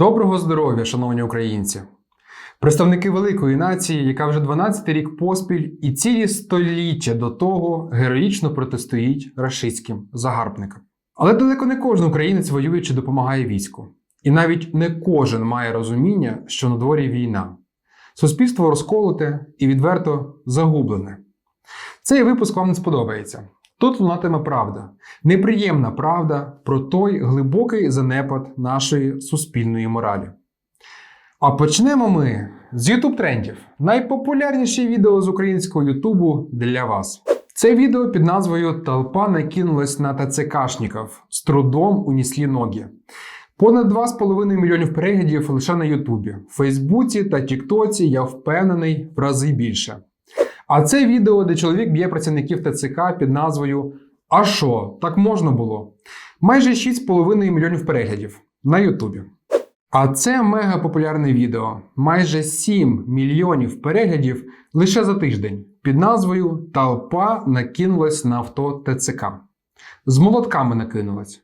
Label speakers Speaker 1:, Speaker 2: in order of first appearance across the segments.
Speaker 1: Доброго здоров'я, шановні українці! Представники великої нації, яка вже 12 рік поспіль і цілі століття до того героїчно протистоїть рашистським загарбникам. Але далеко не кожен українець воює чи допомагає війську. І навіть не кожен має розуміння, що на дворі війна. Суспільство розколоте і відверто загублене. Цей випуск вам не сподобається. Тут лунатиме правда, неприємна правда про той глибокий занепад нашої суспільної моралі. А почнемо ми з YouTube трендів. Найпопулярніші відео з українського Ютубу для вас. Це відео під назвою Толпа накинулась на ТЦКшників з трудом уніслі ноги. Понад 2,5 мільйонів переглядів лише на Ютубі. В Фейсбуці та Тіктоці я впевнений в рази більше. А це відео, де чоловік б'є працівників ТЦК під назвою А що, так можна було? Майже 6,5 мільйонів переглядів на Ютубі. А це мега популярне відео. Майже 7 мільйонів переглядів лише за тиждень під назвою Толпа накинулась на авто ТЦК. З молотками накинулась.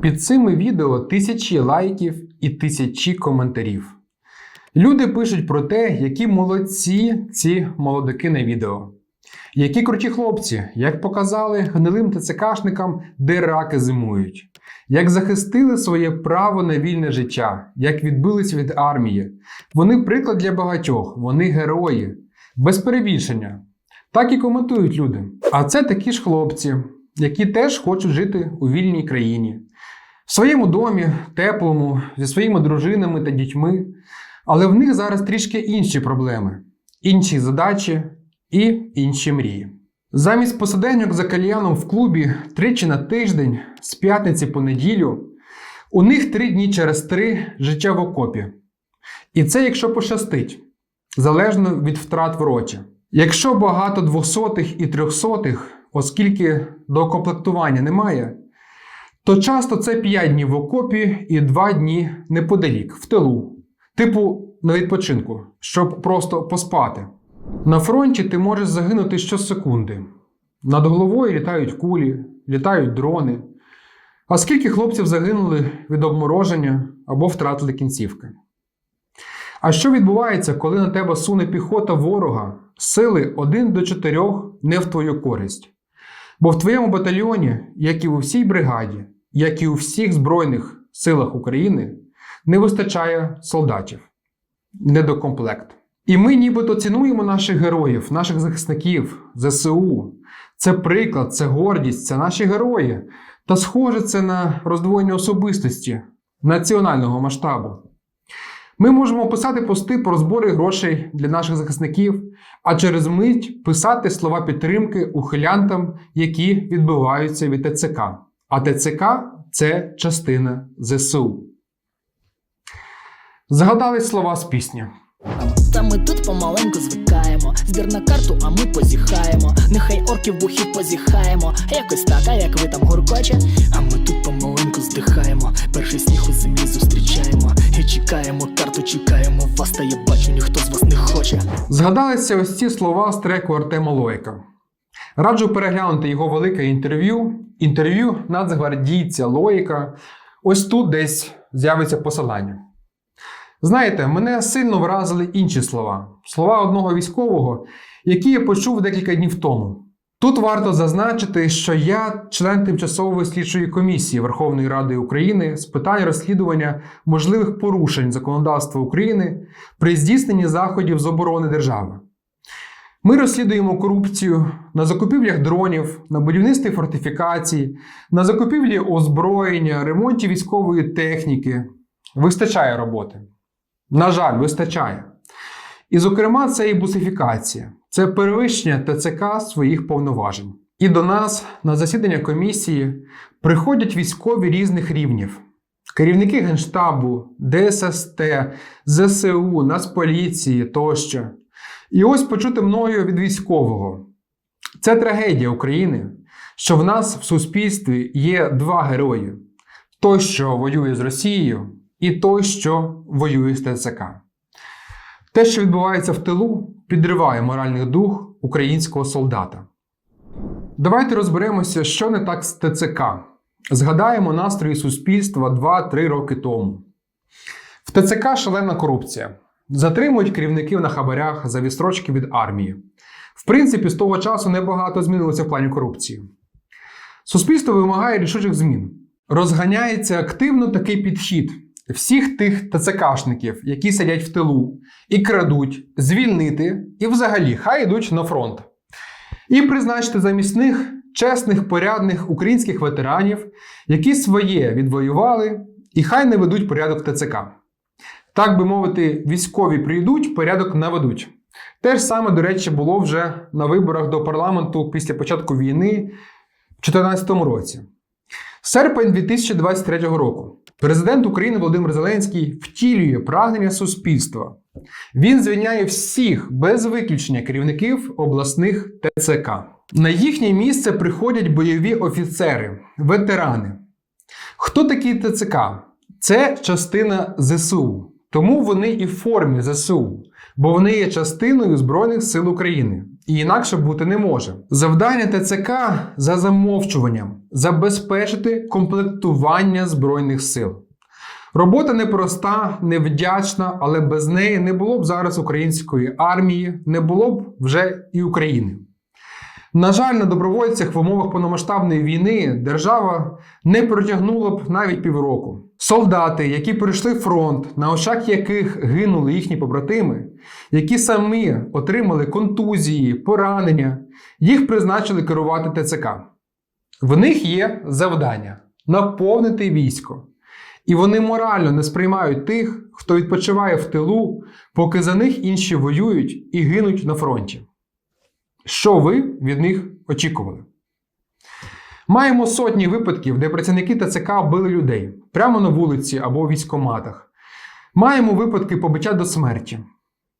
Speaker 1: Під цими відео тисячі лайків і тисячі коментарів. Люди пишуть про те, які молодці ці молодики на відео. Які круті хлопці, як показали гнилим ТЦКшникам, де раки зимують, як захистили своє право на вільне життя, як відбились від армії. Вони приклад для багатьох, вони герої, без перебільшення. Так і коментують люди. А це такі ж хлопці, які теж хочуть жити у вільній країні, в своєму домі, теплому, зі своїми дружинами та дітьми. Але в них зараз трішки інші проблеми, інші задачі і інші мрії. Замість посиденьок за кальяном в клубі тричі на тиждень, з п'ятниці по неділю, у них три дні через три життя в окопі. І це якщо пощастить, залежно від втрат в роті. Якщо багато двохсотих і трьохсотих, оскільки докомплектування немає, то часто це 5 днів в окопі і 2 дні неподалік, в тилу. Типу на відпочинку, щоб просто поспати. На фронті ти можеш загинути щосекунди. Над головою літають кулі, літають дрони. А скільки хлопців загинули від обмороження або втратили кінцівки? А що відбувається, коли на тебе суне піхота ворога, сили 1 до 4 не в твою користь? Бо в твоєму батальйоні, як і у всій бригаді, як і у всіх Збройних силах України, не вистачає солдатів, недокомплект. І ми нібито цінуємо наших героїв, наших захисників, ЗСУ. Це приклад, це гордість, це наші герої. Та схоже, це на роздвоєння особистості національного масштабу. Ми можемо писати пости про збори грошей для наших захисників, а через мить писати слова підтримки ухилянтам, які відбиваються від ТЦК. А ТЦК це частина ЗСУ. Згадались слова з пісні.
Speaker 2: Та ми тут помаленьку звикаємо. Збір на карту, а ми позіхаємо. Нехай орків бухі позіхаємо. Якось так, а як ви там гуркоче? А ми тут помаленьку здихаємо. Перший сніг у землі зустрічаємо. І чекаємо, карту чекаємо. Вас та я бачу, ніхто з вас не хоче.
Speaker 1: Згадалися ось ці слова з треку Артема Лойка. Раджу переглянути його велике інтерв'ю. Інтерв'ю нацгвардійця Лоїка. Ось тут десь з'явиться посилання. Знаєте, мене сильно вразили інші слова. Слова одного військового, які я почув декілька днів тому. Тут варто зазначити, що я член тимчасової слідчої комісії Верховної Ради України з питань розслідування можливих порушень законодавства України при здійсненні заходів з оборони держави. Ми розслідуємо корупцію на закупівлях дронів, на будівництві фортифікацій, на закупівлі озброєння, ремонті військової техніки. Вистачає роботи. На жаль, вистачає. І, зокрема, це і бусифікація, це перевищення ТЦК своїх повноважень. І до нас на засідання комісії приходять військові різних рівнів: керівники Генштабу, ДССТ, ЗСУ, Нацполіції тощо. І ось почути мною від військового. Це трагедія України, що в нас в суспільстві є два герої: той, що воює з Росією, і той, що воює з ТЦК. Те, що відбувається в тилу, підриває моральний дух українського солдата. Давайте розберемося, що не так з ТЦК. Згадаємо настрої суспільства 2-3 роки тому. В ТЦК шалена корупція. Затримують керівників на хабарях за відстрочки від армії. В принципі, з того часу небагато змінилося в плані корупції. Суспільство вимагає рішучих змін. Розганяється активно такий підхід всіх тих ТЦКшників, які сидять в тилу і крадуть, звільнити і взагалі хай йдуть на фронт. І призначити замість них чесних, порядних українських ветеранів, які своє відвоювали і хай не ведуть порядок ТЦК. Так би мовити, військові прийдуть, порядок наведуть. Те ж саме, до речі, було вже на виборах до парламенту після початку війни в 2014 році. Серпень 2023 року. Президент України Володимир Зеленський втілює прагнення суспільства. Він звільняє всіх без виключення керівників обласних ТЦК. На їхнє місце приходять бойові офіцери, ветерани. Хто такі ТЦК? Це частина ЗСУ. Тому вони і в формі ЗСУ, бо вони є частиною Збройних сил України. І інакше бути не може. Завдання ТЦК за замовчуванням забезпечити комплектування Збройних сил. Робота непроста, невдячна, але без неї не було б зараз української армії, не було б вже і України. На жаль, на добровольцях в умовах повномасштабної війни держава не протягнула б навіть півроку. Солдати, які пройшли фронт, на очах яких гинули їхні побратими, які самі отримали контузії, поранення, їх призначили керувати ТЦК. В них є завдання наповнити військо. І вони морально не сприймають тих, хто відпочиває в тилу, поки за них інші воюють і гинуть на фронті. Що ви від них очікували? Маємо сотні випадків, де працівники ТЦК били людей прямо на вулиці або у військоматах. Маємо випадки побиття до смерті.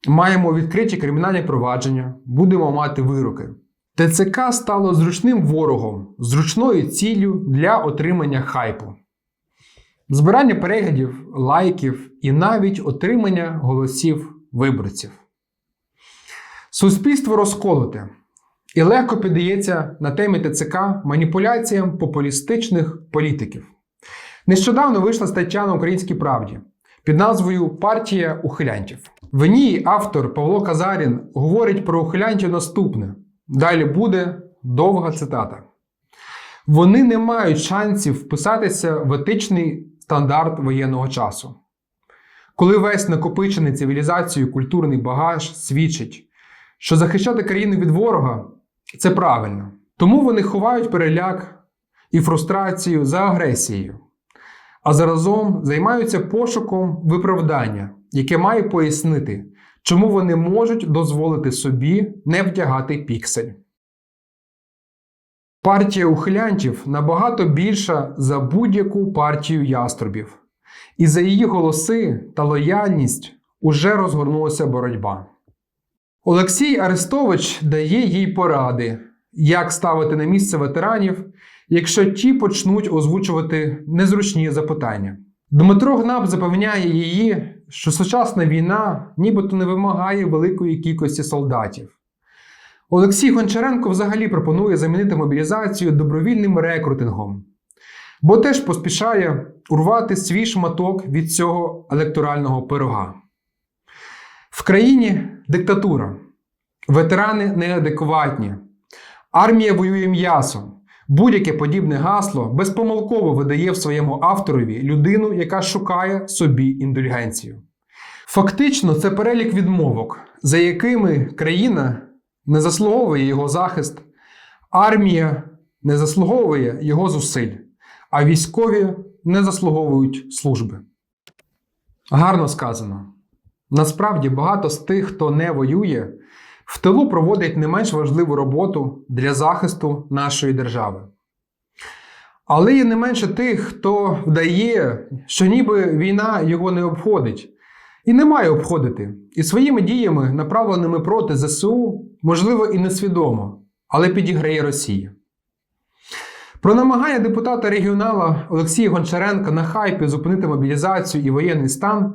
Speaker 1: Маємо відкриті кримінальні провадження, будемо мати вироки. ТЦК стало зручним ворогом, зручною ціллю для отримання хайпу. Збирання переглядів, лайків і навіть отримання голосів виборців. Суспільство розколоте і легко піддається на темі ТЦК маніпуляціям популістичних політиків. Нещодавно вийшла стаття на Українській правді під назвою Партія ухилянтів. В ній автор Павло Казарін говорить про ухилянтів наступне. Далі буде довга цитата. Вони не мають шансів вписатися в етичний стандарт воєнного часу. Коли весь накопичений цивілізацією культурний багаж свідчить, що захищати країну від ворога це правильно. Тому вони ховають переляк і фрустрацію за агресією, а заразом займаються пошуком виправдання, яке має пояснити, чому вони можуть дозволити собі не вдягати піксель. Партія ухилянтів набагато більша за будь-яку партію яструбів, і за її голоси та лояльність уже розгорнулася боротьба. Олексій Арестович дає їй поради, як ставити на місце ветеранів, якщо ті почнуть озвучувати незручні запитання. Дмитро Гнаб запевняє її, що сучасна війна нібито не вимагає великої кількості солдатів. Олексій Гончаренко взагалі пропонує замінити мобілізацію добровільним рекрутингом, бо теж поспішає урвати свій шматок від цього електорального пирога. В країні диктатура, ветерани неадекватні, армія воює м'ясом. Будь-яке подібне гасло безпомилково видає в своєму авторові людину, яка шукає собі індульгенцію. Фактично, це перелік відмовок, за якими країна не заслуговує його захист, армія не заслуговує його зусиль, а військові не заслуговують служби. Гарно сказано. Насправді багато з тих, хто не воює, в тилу проводять не менш важливу роботу для захисту нашої держави. Але є не менше тих, хто вдає, що ніби війна його не обходить, і не має обходити. І своїми діями, направленими проти ЗСУ, можливо, і несвідомо, але підіграє Росія. Про намагання депутата регіонала Олексія Гончаренка на хайпі зупинити мобілізацію і воєнний стан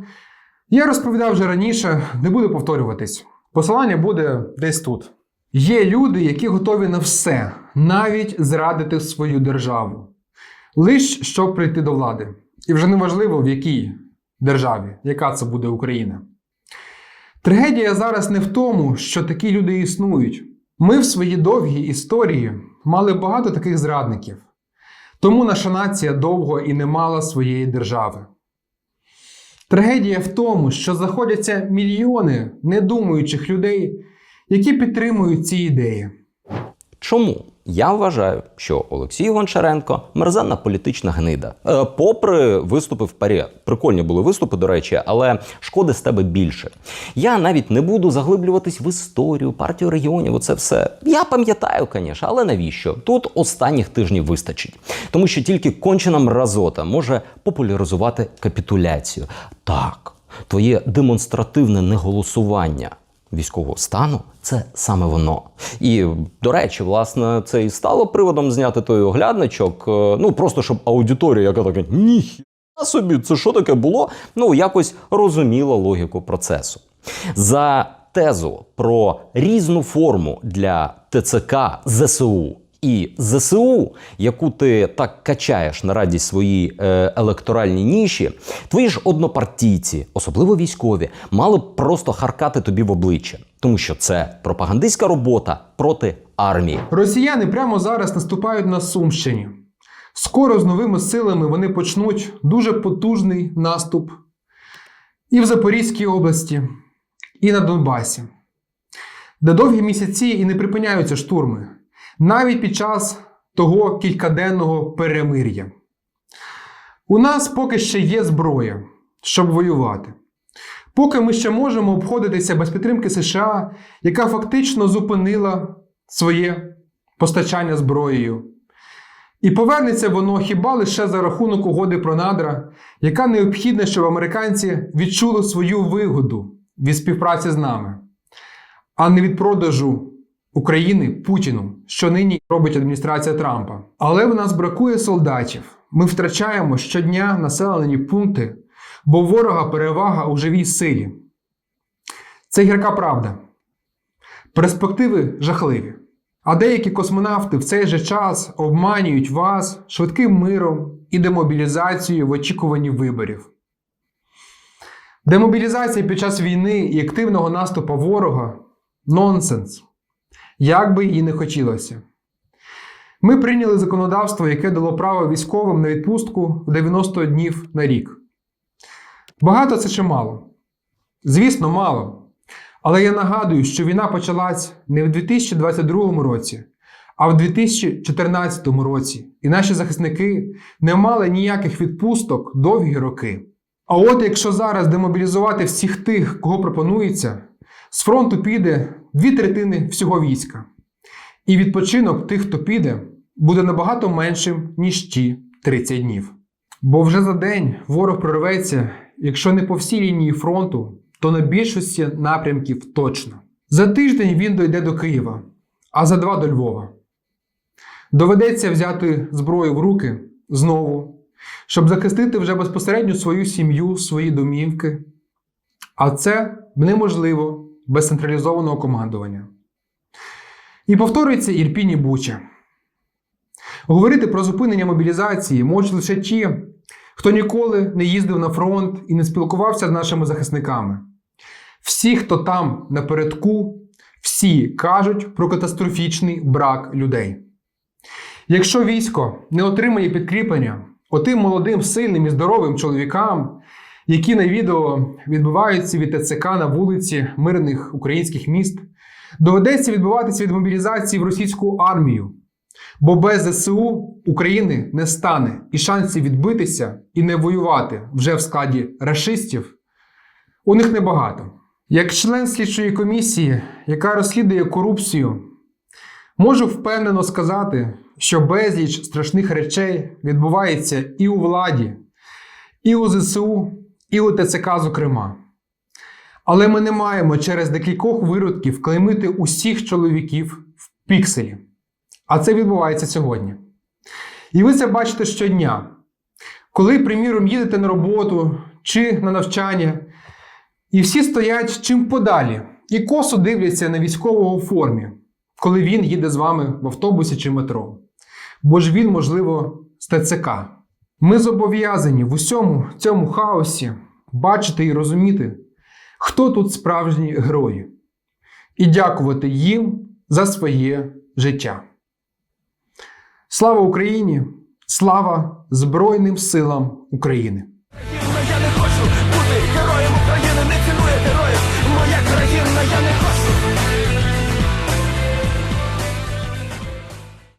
Speaker 1: я розповідав вже раніше, не буду повторюватись. Посилання буде десь тут. Є люди, які готові на все, навіть зрадити свою державу, лиш щоб прийти до влади. І вже неважливо в якій державі, яка це буде Україна. Трагедія зараз не в тому, що такі люди існують. Ми в своїй довгій історії мали багато таких зрадників. Тому наша нація довго і не мала своєї держави. Трагедія в тому, що знаходяться мільйони недумаючих людей, які підтримують ці ідеї.
Speaker 3: Чому? Я вважаю, що Олексій Гончаренко мерзенна політична гнида. Е, попри виступи в парі. Прикольні були виступи, до речі, але шкоди з тебе більше. Я навіть не буду заглиблюватись в історію, партію регіонів. Оце все. Я пам'ятаю, звісно, але навіщо? Тут останніх тижнів вистачить. Тому що тільки кончена мразота може популяризувати капітуляцію. Так, твоє демонстративне неголосування військового стану це саме воно. І до речі, власне, це і стало приводом зняти той оглядничок. е, Ну просто щоб аудиторія, яка така ніхіра собі, це що таке було? Ну якось розуміла логіку процесу. За тезу про різну форму для ТЦК ЗСУ. І ЗСУ, яку ти так качаєш на радість своїй е, електоральній ніші, твої ж однопартійці, особливо військові, мали б просто харкати тобі в обличчя, тому що це пропагандистська робота проти армії.
Speaker 1: Росіяни прямо зараз наступають на Сумщині. Скоро з новими силами вони почнуть дуже потужний наступ і в Запорізькій області, і на Донбасі, де довгі місяці і не припиняються штурми, навіть під час того кількаденного перемир'я. У нас поки ще є зброя, щоб воювати. Поки ми ще можемо обходитися без підтримки США, яка фактично зупинила своє постачання зброєю. І повернеться воно хіба лише за рахунок угоди про надра, яка необхідна, щоб американці відчули свою вигоду від співпраці з нами, а не від продажу України Путіну, що нині робить адміністрація Трампа. Але в нас бракує солдатів. Ми втрачаємо щодня населені пункти, бо ворога перевага у живій силі. Це гірка правда. Перспективи жахливі. А деякі космонавти в цей же час обманюють вас швидким миром і демобілізацією в очікуванні виборів. Демобілізація під час війни і активного наступу ворога нонсенс. Як би і не хотілося. Ми прийняли законодавство, яке дало право військовим на відпустку в 90 днів на рік. Багато це чи мало? Звісно, мало. Але я нагадую, що війна почалась не в 2022 році, а в 2014 році, і наші захисники не мали ніяких відпусток довгі роки. А от якщо зараз демобілізувати всіх тих, кого пропонується, з фронту піде дві третини всього війська. І відпочинок тих, хто піде, буде набагато меншим, ніж ті 30 днів. Бо вже за день ворог прорветься, якщо не по всій лінії фронту, то на більшості напрямків точно. За тиждень він дойде до Києва, а за два до Львова. Доведеться взяти зброю в руки знову, щоб захистити вже безпосередньо свою сім'ю, свої домівки. А це неможливо без централізованого командування. І повторюється Ірпінь і Буча. Говорити про зупинення мобілізації можуть лише ті, хто ніколи не їздив на фронт і не спілкувався з нашими захисниками. Всі, хто там напередку, всі кажуть про катастрофічний брак людей. Якщо військо не отримає підкріплення отим молодим, сильним і здоровим чоловікам, які на відео відбуваються від ТЦК на вулиці мирних українських міст, доведеться відбуватися від мобілізації в російську армію. Бо без ЗСУ України не стане і шансів відбитися і не воювати вже в складі рашистів у них небагато. Як член слідчої комісії, яка розслідує корупцію, можу впевнено сказати, що безліч страшних речей відбувається і у владі, і у ЗСУ, і у ТЦК, зокрема. Але ми не маємо через декількох виродків клеймити усіх чоловіків в пікселі. А це відбувається сьогодні. І ви це бачите щодня. Коли, приміром, їдете на роботу чи на навчання, і всі стоять чим подалі, і косо дивляться на військового у формі, коли він їде з вами в автобусі чи метро. Бо ж він, можливо, з ТЦК. Ми зобов'язані в усьому цьому хаосі бачити і розуміти, хто тут справжні герої, і дякувати їм за своє життя. Слава Україні! Слава Збройним силам України!